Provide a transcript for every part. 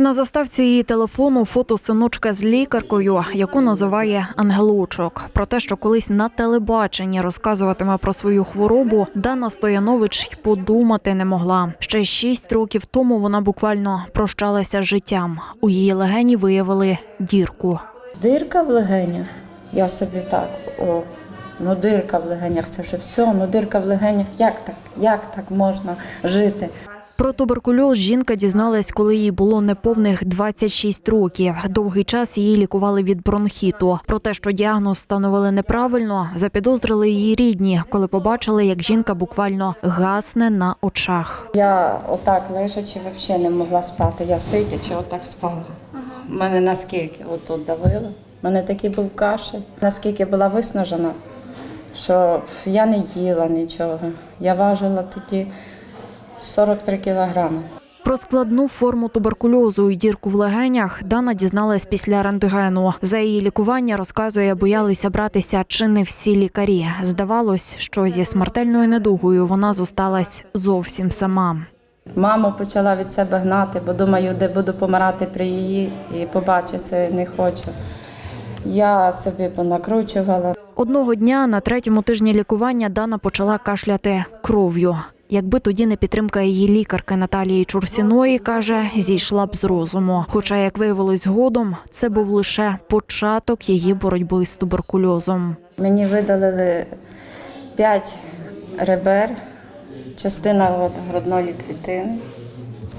На заставці її телефону фото синочка з лікаркою, яку називає ангелочок. Про те, що колись на телебаченні розказуватиме про свою хворобу, Дана Стоянович й подумати не могла. Ще шість років тому вона буквально прощалася з життям. У її легені виявили дірку. Дирка в легенях. Я собі так, о, ну дирка в легенях, це вже все, ну дирка в легенях, як так? Як так можна жити? Про туберкульоз жінка дізналась, коли їй було неповних 26 років. Довгий час її лікували від бронхіту. Про те, що діагноз встановили неправильно, запідозрили її рідні, коли побачили, як жінка буквально гасне на очах. Я отак лежачи взагалі не могла спати. Я сидячи, отак спала. У мене наскільки отут давило. У мене такий був кашель. Наскільки була виснажена, що я не їла нічого. Я важила тоді 43 кілограми. Про складну форму туберкульозу і дірку в легенях Дана дізналась після рентгену. За її лікування розказує, боялися братися чи не всі лікарі. Здавалось, що зі смертельною недугою вона зосталась зовсім сама. Маму почала від себе гнати, бо думаю, де буду помирати при її і побачу це не хочу. Я собі понакручувала. Одного дня на третьому тижні лікування Дана почала кашляти кров'ю. Якби тоді не підтримка її лікарки Наталії Чурсіної, каже, зійшла б з розуму. Хоча, як виявилось згодом, це був лише початок її боротьби з туберкульозом. Мені видалили п'ять ребер, частина грудної клітини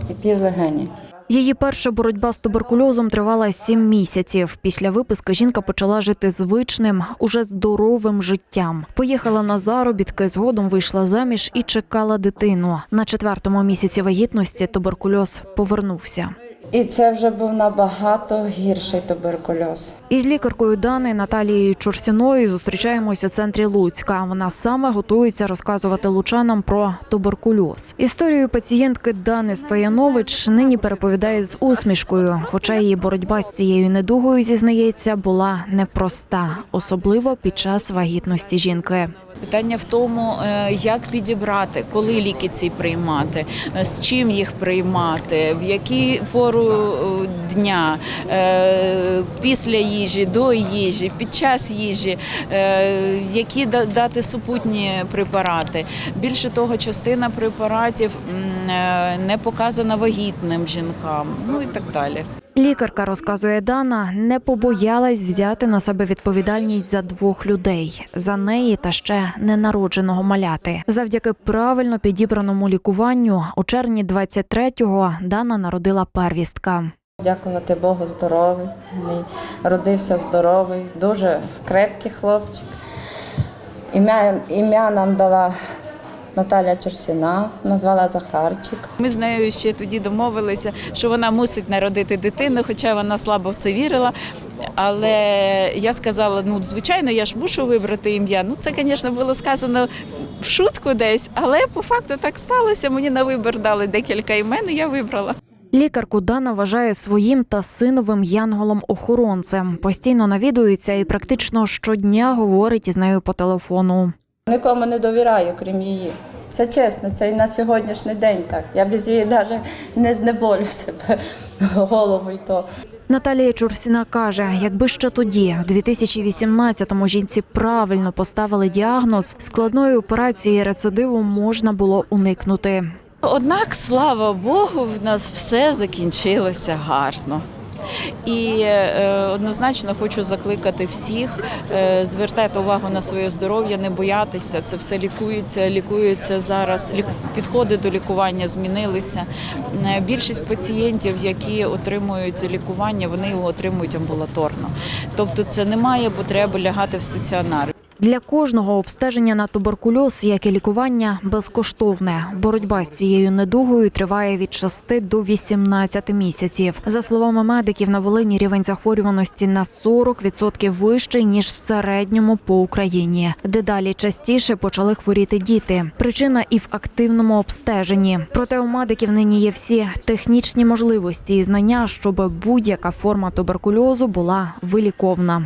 і пів легені. Її перша боротьба з туберкульозом тривала сім місяців. Після виписки жінка почала жити звичним, уже здоровим життям. Поїхала на заробітки, згодом вийшла заміж і чекала дитину. На четвертому місяці вагітності туберкульоз повернувся. І це вже був набагато гірший туберкульоз. Із лікаркою Дани Наталією Чурсіною зустрічаємось у центрі Луцька. Вона саме готується розказувати лучанам про туберкульоз. Історію пацієнтки Дани Стоянович нині переповідає з усмішкою. Хоча її боротьба з цією недугою зізнається була непроста, особливо під час вагітності жінки. Питання в тому, е, як підібрати, коли ліки ці приймати, е, з чим їх приймати, в які пору е, дня, е, після їжі, до їжі, під час їжі, е, які дати супутні препарати. Більше того, частина препаратів не показана вагітним жінкам, ну і так далі. Лікарка розказує Дана, не побоялась взяти на себе відповідальність за двох людей за неї та ще ненародженого маляти. Завдяки правильно підібраному лікуванню у червні 23-го Дана народила первістка. Дякувати Богу, здоровий. Мій родився здоровий, дуже крепкий хлопчик. Ім'я, ім'я нам дала Наталя Черсіна, назвала Захарчик. Ми з нею ще тоді домовилися, що вона мусить народити дитину, хоча вона слабо в це вірила. Але я сказала: ну, звичайно, я ж мушу вибрати ім'я. Ну, це, звісно, було сказано в шутку десь, але по факту так сталося. Мені на вибір дали декілька імен, і я вибрала. Лікарку Дана вважає своїм та синовим янголом-охоронцем. Постійно навідується і практично щодня говорить із нею по телефону. Нікому не довіряю, крім її. Це чесно, це і на сьогоднішній день так. Я без її навіть не знеболю себе голову й то. Наталія Чурсіна каже, якби ще тоді, в 2018-му, жінці правильно поставили діагноз, складної операції рецидиву можна було уникнути. Однак, слава Богу, в нас все закінчилося гарно. І е, однозначно хочу закликати всіх е, звертати увагу на своє здоров'я, не боятися. Це все лікується, лікується зараз. Підходи до лікування змінилися. Е, Більшість пацієнтів, які отримують лікування, вони його отримують амбулаторно. Тобто, це немає потреби лягати в стаціонар. Для кожного обстеження на туберкульоз, як і лікування, безкоштовне. Боротьба з цією недугою триває від 6 до 18 місяців. За словами медиків, на Волині рівень захворюваності на 40% вищий ніж в середньому по Україні. Дедалі частіше почали хворіти діти. Причина і в активному обстеженні. Проте у медиків нині є всі технічні можливості і знання, щоб будь-яка форма туберкульозу була виліковна.